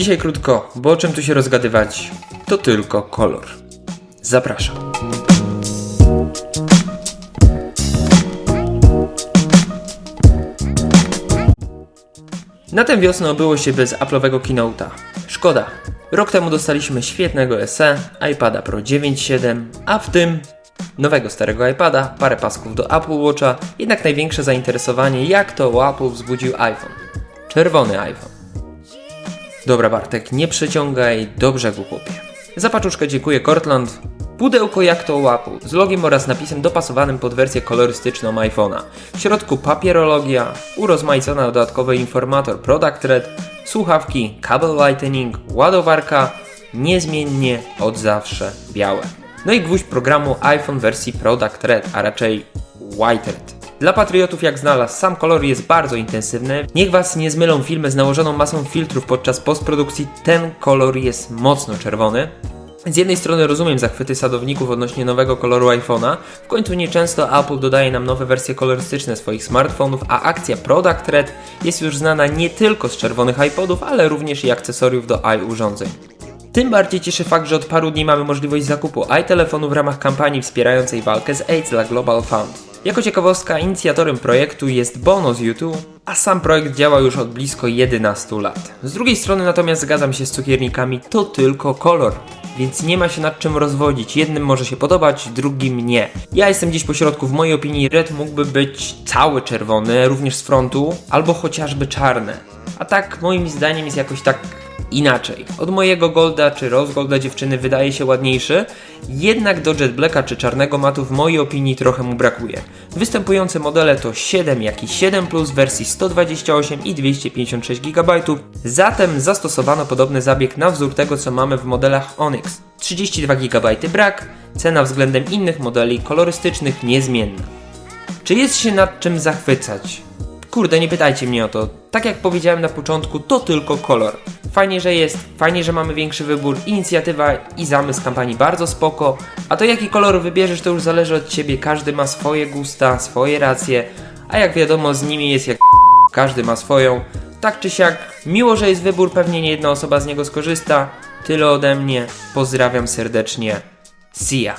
Dzisiaj krótko, bo o czym tu się rozgadywać? To tylko kolor. Zapraszam. Na tę wiosnę obyło się bez Apple'owego Keynote'a. Szkoda. Rok temu dostaliśmy świetnego SE, iPada Pro 9.7, a w tym nowego starego iPada, parę pasków do Apple Watcha, jednak największe zainteresowanie jak to u Apple wzbudził iPhone. Czerwony iPhone. Dobra Bartek, nie przeciągaj, do brzegu chłopie. Za paczuszkę dziękuję Cortland. Pudełko jak to u Apple, z logiem oraz napisem dopasowanym pod wersję kolorystyczną iPhone'a. W środku papierologia, urozmaicona dodatkowy informator Product Red, słuchawki, kabel lightning, ładowarka, niezmiennie od zawsze białe. No i gwóźdź programu iPhone wersji Product Red, a raczej White Red. Dla patriotów jak znalazł, sam kolor jest bardzo intensywny. Niech Was nie zmylą filmy z nałożoną masą filtrów podczas postprodukcji, ten kolor jest mocno czerwony. Z jednej strony rozumiem zachwyty sadowników odnośnie nowego koloru iPhone'a, w końcu nieczęsto Apple dodaje nam nowe wersje kolorystyczne swoich smartfonów, a akcja Product Red jest już znana nie tylko z czerwonych iPodów, ale również i akcesoriów do iUrządzeń. Tym bardziej cieszy fakt, że od paru dni mamy możliwość zakupu iTelefonu w ramach kampanii wspierającej walkę z AIDS dla Global Fund. Jako ciekawostka, inicjatorem projektu jest Bono z YouTube, a sam projekt działa już od blisko 11 lat. Z drugiej strony natomiast zgadzam się z cukiernikami, to tylko kolor. Więc nie ma się nad czym rozwodzić. Jednym może się podobać, drugim nie. Ja jestem gdzieś po środku. W mojej opinii red mógłby być cały czerwony, również z frontu, albo chociażby czarne. A tak moim zdaniem jest jakoś tak inaczej. Od mojego Golda czy Rose dziewczyny wydaje się ładniejszy, jednak do Jet Blacka czy czarnego matu w mojej opinii trochę mu brakuje. Występujące modele to 7 jak i 7 Plus wersji 128 i 256 GB, zatem zastosowano podobny zabieg na wzór tego co mamy w modelach Onyx. 32 GB brak, cena względem innych modeli kolorystycznych niezmienna. Czy jest się nad czym zachwycać? Kurde, nie pytajcie mnie o to. Tak jak powiedziałem na początku, to tylko kolor. Fajnie, że jest, fajnie, że mamy większy wybór, inicjatywa i zamysł kampanii bardzo spoko, a to jaki kolor wybierzesz to już zależy od ciebie, każdy ma swoje gusta, swoje racje, a jak wiadomo z nimi jest jak każdy ma swoją. Tak czy siak, miło, że jest wybór, pewnie nie jedna osoba z niego skorzysta. Tyle ode mnie, pozdrawiam serdecznie. See ya.